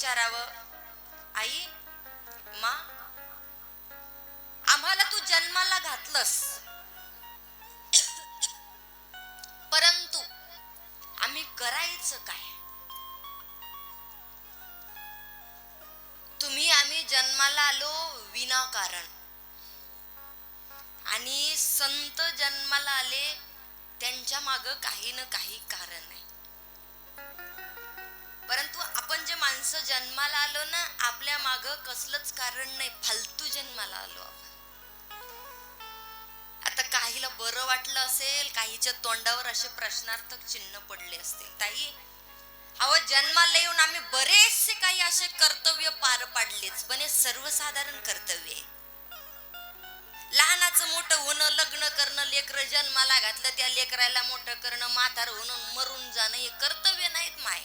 विचारावं. आई मा आम्हाला तू जन्माला घातलंस. परंतु आम्ही करायचं काय? तुम्ही आम्ही जन्माला आलो विनाकारण. आणि संत जन्माला आले त्यांच्या माग काही ना काही कारण आहे. कसलंच कारण नाही फालतू जन्माला आलो आपण. आता काहीला बरं वाटलं असेल काहीच्या तोंडावर असे प्रश्नार्थक चिन्ह पडले असतील. ताई अहो जन्माला येऊन आम्ही बरेचसे काही असे कर्तव्य पार पाडलेच पण हे सर्वसाधारण कर्तव्य आहे. लहानाचं मोठं होणं लग्न करणं लेकर जन्माला घातलं त्या लेकराला मोठं करणं म्हातार होणं मरून जाणं हे कर्तव्य नाहीत माय.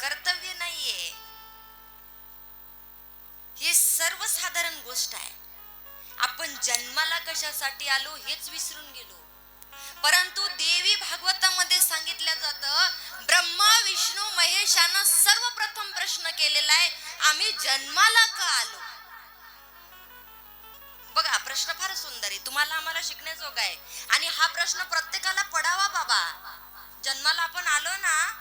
कर्तव्य नाहीये. ही सर्वसाधारण गोष्ट आहे. आपण जन्माला कशासाठी आलो हेच विसरून गेलो. परंतु देवी भागवतामध्ये सांगितलं जातं ब्रह्मा विष्णू महेशानं सर्वप्रथम प्रश्न केलेला आहे आम्ही जन्माला का आलो? बघा प्रश्न फार सुंदर आहे. तुम्हाला आम्हाला शिकण्याजोगा आहे. आणि हा प्रश्न प्रत्येकाला पडावा बाबा. जन्माला आपण आलो ना?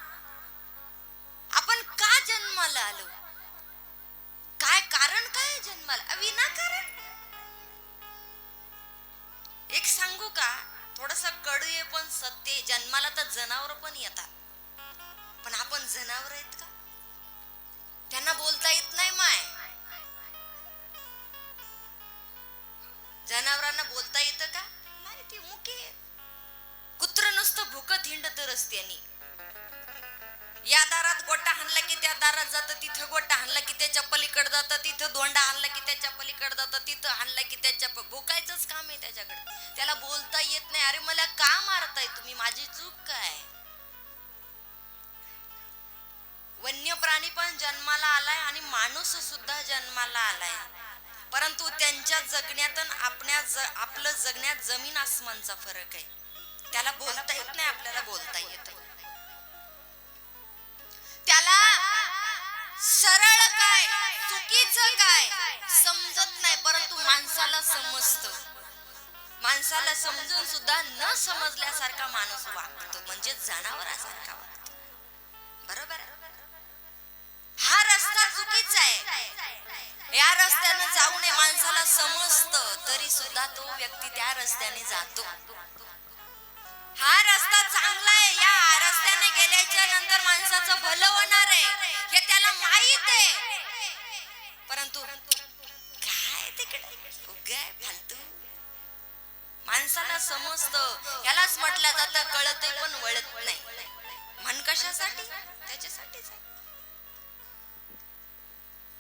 आपण का जन्माला आलो? कारण काय जन्माला? विनाकारण एक सांगू का? थोडस कडू आहे पण सत्य जन्माला तर जनावर पण येतात. पण आपण जनावर आहेत का? त्यांना बोलता येत नाही माय. जनावरांना बोलता येतं का? नाही ते मुके कुत्र नुसतं भुकत हिंडत रस्त्यानी. या दारात गोटा हाणला की त्या दारात जातं तिथं गोटा हाणला की त्याच्या पलीकडे जातं तिथं दोंडा हाणला की त्याच्या पलीकडे जातं तिथं हाणला की त्याच्या प- भुकायचंच काम आहे त्याच्याकडे. त्याला बोलता येत नाही. अरे मला का मारताय तुम्ही? माझी चूक काय? वन्य प्राणी पण जन्माला आलाय आणि माणूस सुद्धा जन्माला आलाय. परंतु त्यांच्या जगण्यात आपल्या ज- आपलं जगण्यात जमीन आसमानचा फरक आहे. त्याला बोलता येत नाही आपल्याला बोलता येत सरळ काय चुकीचं काय समजत नाही परंतु माणसाला समजत. माणसाला समजून सुद्धा न समजल्यासारखा माणूस वागतो म्हणजे जनावरासारखा वागतो. बरोबर हा रस्ता चुकीचा आहे. या रस्त्यानं जाऊ नये माणसाला समजतं तरी सुद्धा तो व्यक्ती त्या रस्त्याने जातो. हा रस्ता चांगला आहे या रस्त्याने गेल्याच्यानंतर माणसाचं भलं होणार हे त्याला माहीत आहे. परंतु काय तिकडे? उगाय फालतू माणसाला समजतं. यालाच म्हटलं जातं कळत पण वळत नाही. म्हण कशासाठी? त्याच्यासाठीच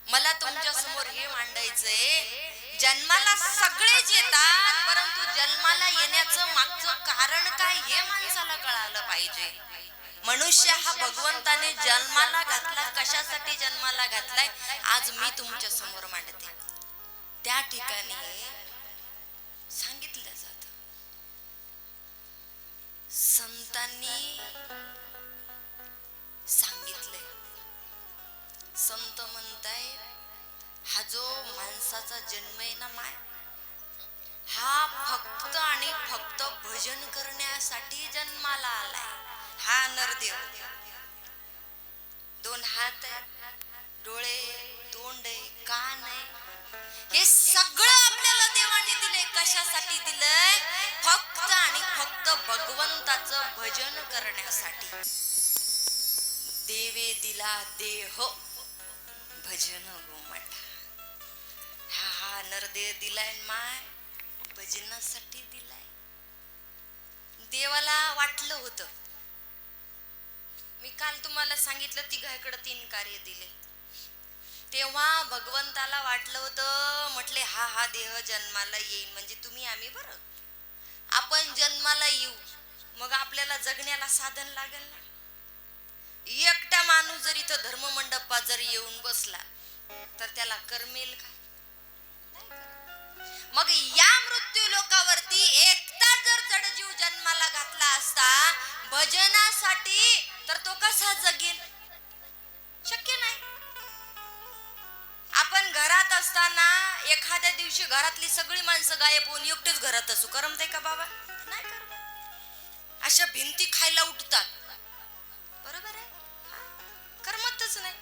मला तुमच्यासमोर हे मांडायचंय. जन्माला सगळेच येतात परंतु जन्माला येण्याचं मागचं कारण काय हे माणसाला कळालं पाहिजे. मनुष्य हा भगवंताने जन्माला घातला कशासाठी जन्माला घातलाय आज मी तुमच्यासमोर मांडते. त्या ठिकाणी सांगितलं जात. संतांनी सांगितलंय. संत म्हणताय हा जो माणसाचा जन्म आहे ना माय हा फक्त आणि फक्त भजन करण्यासाठी जन्माला आलाय. हा नरदेव दोन हात डोळे तोंड आहे कान आहे. हे सगळं आपल्याला देवाने दिलंय. कशासाठी दिलंय? फक्त आणि फक्त भगवंताचं भजन करण्यासाठी. देवे दिला देह भजन गोमट हा हा नरदेव दिलाय माय भजनासाठी दिलाय. देवाला वाटलं होतं. मी काल तुम्हाला सांगितलं तिघाकडे तीन कार्य दिले. तेव्हा भगवंताला वाटलं होतं म्हटले हा हा देह जन्माला येईल म्हणजे तुम्ही आम्ही बरं. आपण जन्माला येऊ मग आपल्याला जगण्याला साधन लागेल ना? एकटा माणूस जर इथं धर्म मंडपात जर येऊन बसला तर त्याला करमेल का? मग या मृत्यू लोकावरती एकटा जर जडजीव जन्माला घातला असता भजनासाठी तर तो कसा जगेल? शक्य नाही. आपण घरात असताना एखाद्या दिवशी घरातली सगळी माणसं गायब होऊन एकटेच घरात असू. करमते का बाबा? नाही करमत. अशा भिंती खायला उठतात. बरोबर आहे? करमतच नाही.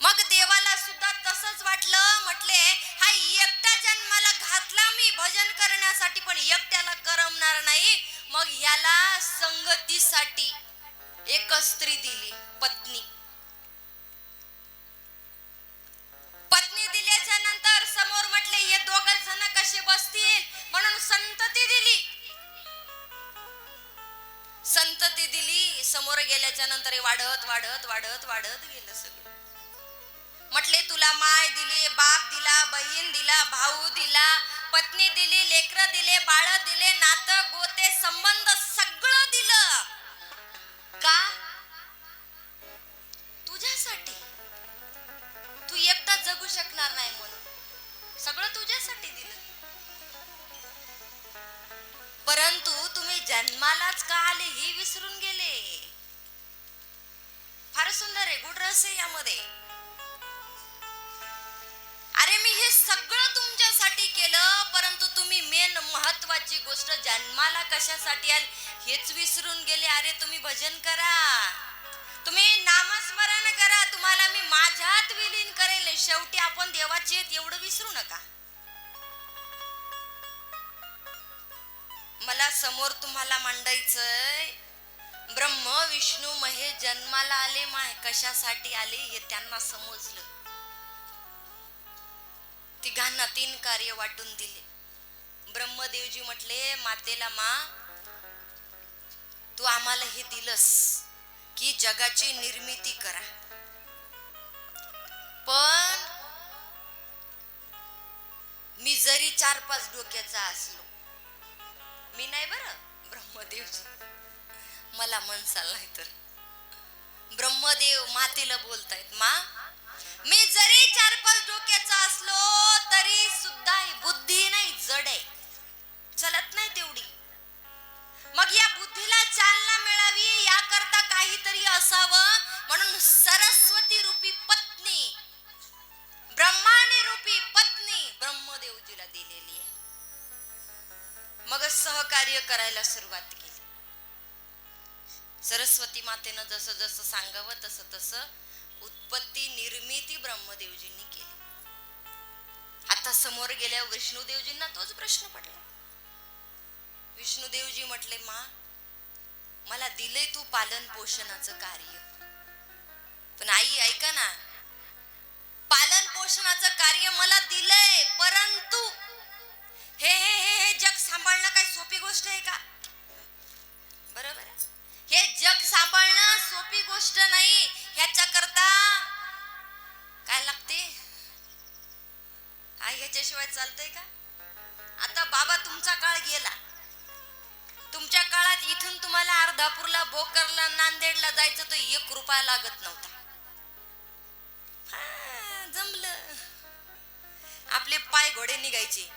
मग देवाला सुद्धा तसंच वाटलं. म्हटले हा एकटा जन्माला घातला मी. भजन करण्यासाठी पण एकट्याला करमणार नाही. मग याला संगतीसाठी एक स्त्री दिली पत्नी. पत्नी दिल्याच्या नंतर समोर म्हटले हे दोघ जण कसे बसतील? म्हणून संतती दिली. संतती दिली समोर गेल्याच्यानंतर वाढत वाढत वाढत वाढत गेलं सगळं. म्हटले तुला माय दिली बाप दिला बहीण दिला भाऊ दिला पत्नी दिली लेकर दिले बाळ दिले नातं संबंध सगळं दिलं. का? तुझ्यासाठी. तू एकटा जगू शकणार नाही म्हणून. सगळं तुझ्यासाठी दिलं. परंतु तुम्ही जन्मालाच का आले ही विसरून गेले. फार सुंदर आहे गुड रस आहे यामध्ये. महत्वाची गोष्ट जन्माला कशासाठी आली हेच विसरून गेले. अरे तुम्ही भजन करा. तुम्ही नामस्मरण करा. तुम्हाला मी माझ्यात विलीन करेल. शेवटी आपण देवाचे एवढं विसरू नका. मला समोर तुम्हाला मांडायचंय ब्रह्म विष्णू महेश जन्माला आले माय कशासाठी आले हे त्यांना समजलं. तिघांना तीन कार्य वाटून दिले. ब्रह्मदेवजी म्हटले मातेला मा तू आम्हाला हे दिलस की जगाची निर्मिती करा. पण मी जरी चार पाच डोक्याचा असलो मी नाही बर ब्रह्मदेवजी. मला मनसाल नाही तर. ब्रह्मदेव मातेला बोलतायत मा मी जरी चार पाच डोक्याचा असलो तरी सुद्धा बुद्धी नाही जड आहे. चलत नाही तेवढी. मग या बुद्धीला चालना मिळावी याकरता काहीतरी असावं म्हणून सरस्वती रूपी पत्नी ब्रह्माने रूपी पत्नी ब्रह्मदेवजीला दिलेली आहे. मग सहकार्य करायला सुरुवात केली. सरस्वती मातेनं जसं जसं सांगावं तसं तसं उत्पत्ती निर्मिती ब्रह्मदेवजींनी केली. आता समोर गेल्या विष्णुदेवजींना तोच प्रश्न पडला. गुरुदेवजी म्हटले मा मला दिले तू पालन पोषणाचं कार्य. पण आई ऐका ना पालन पोषणाचं कार्य मला दिलंय परंतु हे हे हे हे जग सांभाळणं काय सोपी गोष्ट आहे का? बरोबर हे जग सांभाळणं सोपी गोष्ट नाही ह्याच्या करता काय लागते? आई ह्याच्याशिवाय चालतंय का? नांदेडला जायचं तर एक रुपया लागत नव्हता. जमलं. आपले पाय घोडे निघायचे.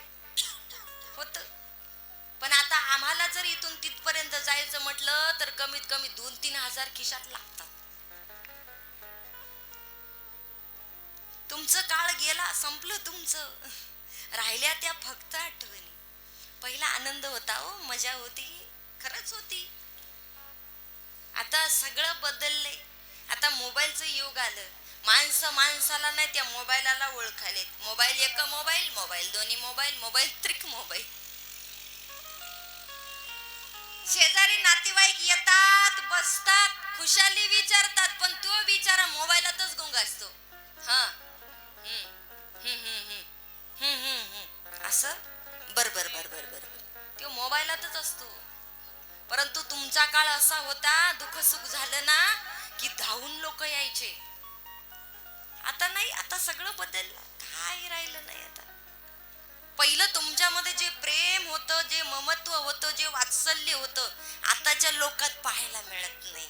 होत. पण आता आम्हाला जर इथून तिथपर्यंत जायचं म्हटलं तर कमीत कमी दोन तीन हजार खिशात लागतात. तुमचं काळ गेला संपलं तुमचं. राहिल्या त्या फक्त आठवणी. पहिला आनंद होता हो मजा होती खरंच होती. आता सगळं बदललंय. आता मोबाईलचं युग आलं. माणसं माणसाला नाही त्या मोबाईलाला ओळखायलेत. मोबाईल एक मोबाईल मोबाईल दोन्ही मोबाईल मोबाईल त्रिक मोबाईल. शेजारी नातेवाईक येतात बसतात खुशाली विचारतात पण तो बिचारा मोबाईलातच गुंग असतो. हा. सुख झालं ना की धावून लोक यायचे. आता नाही आता सगळं बदललं काही राहिलं नाही आता. पहिलं तुमच्यामध्ये जे प्रेम होतं जे ममत्व होतं जे वात्सल्य होतं आताच्या लोकात पाहायला मिळत नाही.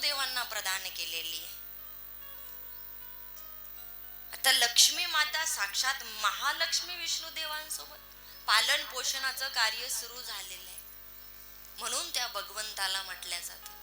देवांना प्रदान केलेली आहे. आता लक्ष्मी माता साक्षात महालक्ष्मी विष्णू देवांसोबत पालन पोषणाचं कार्य सुरू झालेलं आहे. म्हणून त्या भगवंताला म्हटल्या जातं.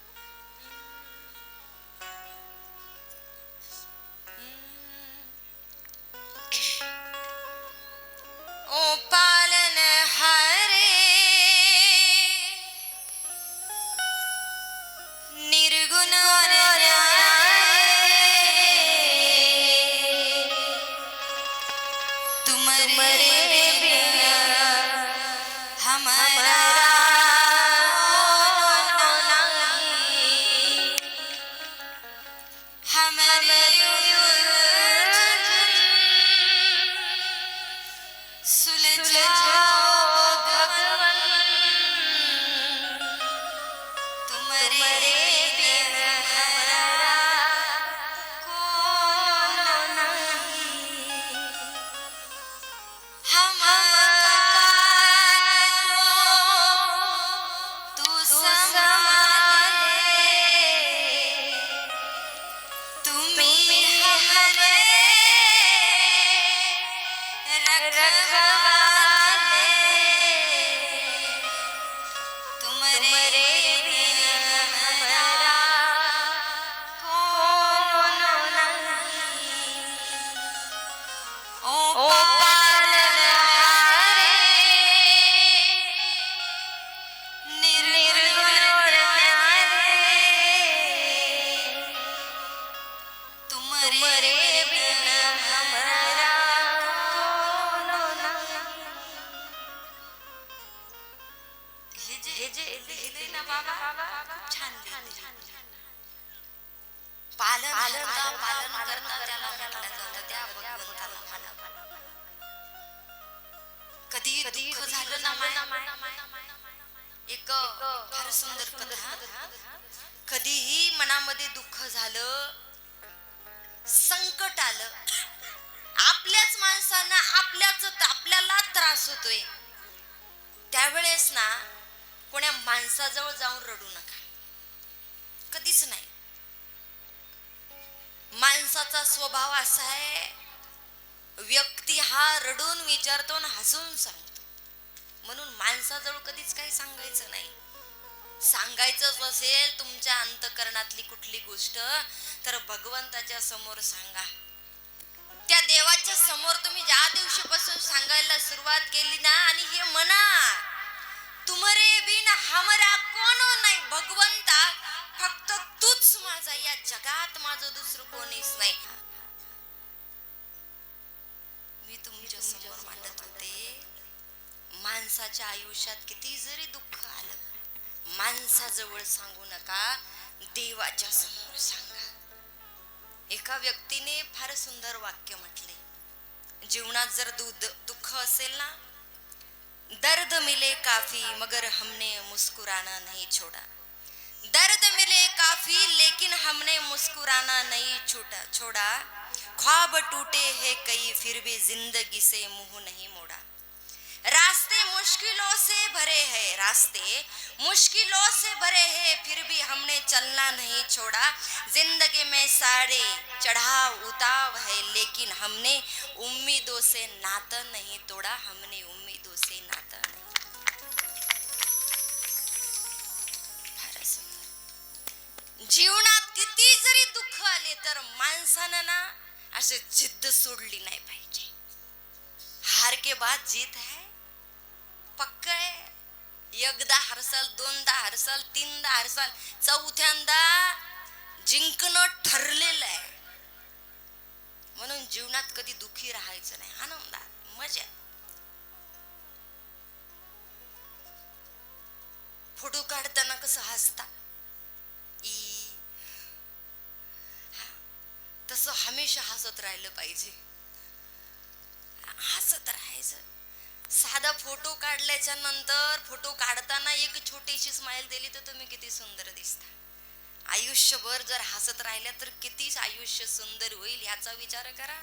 सुंदर कथा कधीही मनामध्ये दुःख झालं संकट आलं आपल्याच माणसांना आपल्याच आपल्याला त्रास होतोय. त्यावेळेस ना कोण्या माणसाजवळ जाऊन रडू नका. कधीच नाही. माणसाचा स्वभाव असा आहे व्यक्ती हा रडून विचारतो आणि हसून सांगतो. म्हणून माणसाजवळ कधीच काही सांगायचं नाही. सांगायचंच असेल तुमच्या अंतकरणातली कुठली गोष्ट तर भगवंताच्या समोर सांगा. त्या देवाच्या समोर तुम्ही ज्या दिवशीपासून सांगायला सुरुवात केली ना आणि हे म्हणा तुमरे बिन हमरा कोण नाही भगवंता फक्त तूच माझा या जगात माझं दुसरं कोणीच नाही. मी तुमच्यासमोर मांडत होते. माणसाच्या आयुष्यात किती जरी दुःख माणसाजवळ सांगू नका देवाच्या समोर सांगा. एका व्यक्तीने फार सुंदर वाक्य म्हटले. जीवनात जर दूध दुःख असेल ना दर्द मिले काफी मगर हमने मुस्कुराना नहीं छोड़ा. दर्द मिले काफी लेकिन हमने मुस्कुराना नहीं छोटा छोड़ा. ख्वाब टूटे हैं कई फिर भी जिंदगी से मुंह नहीं मोड़ा. मुश्किलों से भरे हैं रास्ते, मुश्किलों से भरे हैं, फिर भी हमने चलना नहीं छोड़ा। ज़िंदगी में सारे चढ़ाव, उताव है, लेकिन हमने उम्मीदों से नाता नहीं तोड़ा, हमने उम्मीदों से नाता नहीं. जीवनात किती जरी दुःख आले तर माणसानं ना असे जिद्द सोडली नाही पाहिजे. हार के बाद जीत है. एकदा हरसाल दोनदा हरसाल तीनदा हरसाल चौथ्यांदा जिंकणं ठरलेलं आहे. म्हणून जीवनात कधी दुखी राहायचं नाही. आनंदात मजा फोटो काढताना कसं हसता? ई. हा. तसं हमेशा हसत राहिलं पाहिजे. हसत राहायचं. साधा फोटो काढल्याच्या नंतर फोटो काढताना एक छोटीशी स्माइल दिली तर तुम्ही किती सुंदर दिसता. आयुष्यभर जर हसत राहिल्या तर किती आयुष्य सुंदर होईल याचा विचार करा.